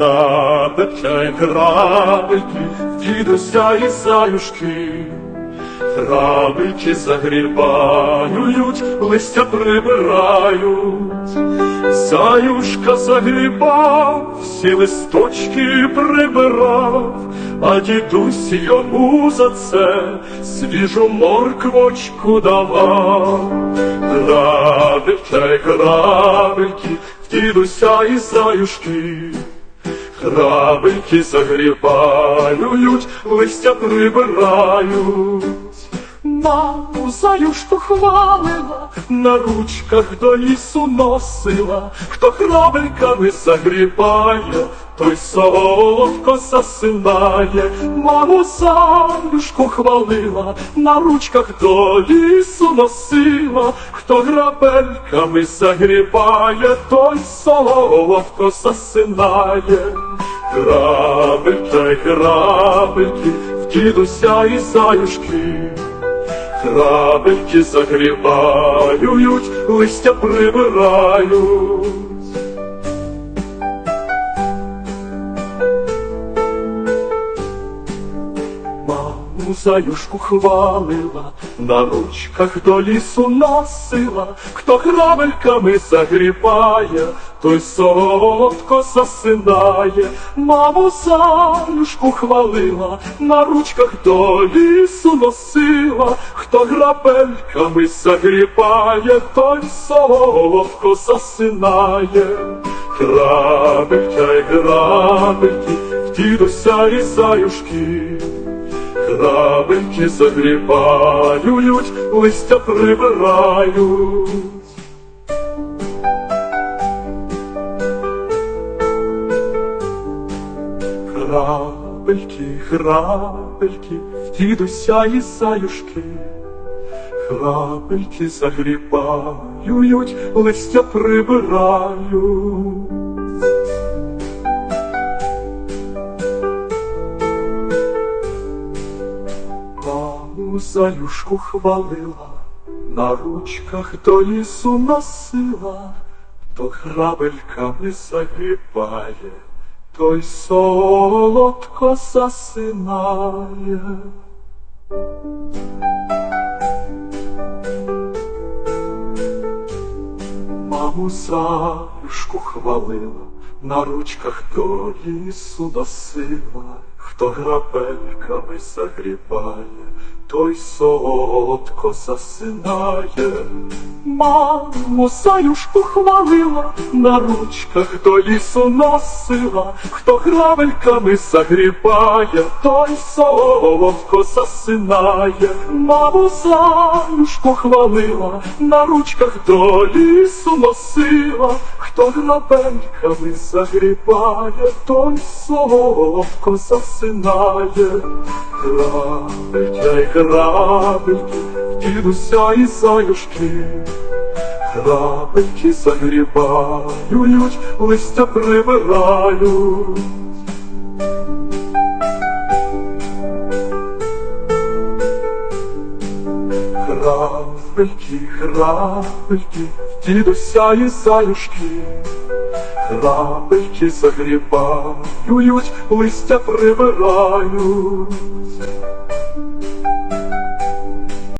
Грабелька й грабельки, дідуся і заюшки. Грабельки загрібають, листя прибирають. Заюшка загрібав, всі листочки прибирав, а дідусь йому за це свіжу морквочку давав. Грабелька й грабельки, дідуся і заюшки. Грабельки загрібають, листя прибирають. Маму заюшку хвалила, на ручках до лісу носила, хто грабельками загрібає, той солодко засинає. Маму заюшку хвалила, на ручках до лісу носила, хто грабельками загрібає, той солодко засинає. Грабелька й грабельки, в дідуся і заюшки. Грабельки загрібають, листя прибирають. Заюшку хвалила, на ручках до лісу носила, хто грабельками загрібає, той солодко засинає. Маму заюшку хвалила, на ручках до лісу носила, хто грабельками загрібає, той солодко засинає. Грабелька й грабельки, дідуся і заюшки. Грабельки загрібають, листя прибирають. Грабельки, в дідуся і заюшки. Грабельки загрібають, листя прибирають. Маму заюшку хвалила, на ручках до лісу носила, то грабельками загрібає, той солодко засинає. Маму заюшку хвалила, на ручках до лісу носила, хто грабельками загрібає, той солодко засинає. Маму заюшку хвалила, на ручках до лісу носила, хто грабельками загрібає, той солодко засинає. Маму заюшку хвалила, на ручках до лісу носила, хто грабельками загрібає, той солодко засинає. Грабелька й грабельки, дідуся і заюшки. Грабельки загрібають, листя прибирають. Грабельки, грабельки, дідуся і заюшки. Грабельки загрібають, листя прибирають.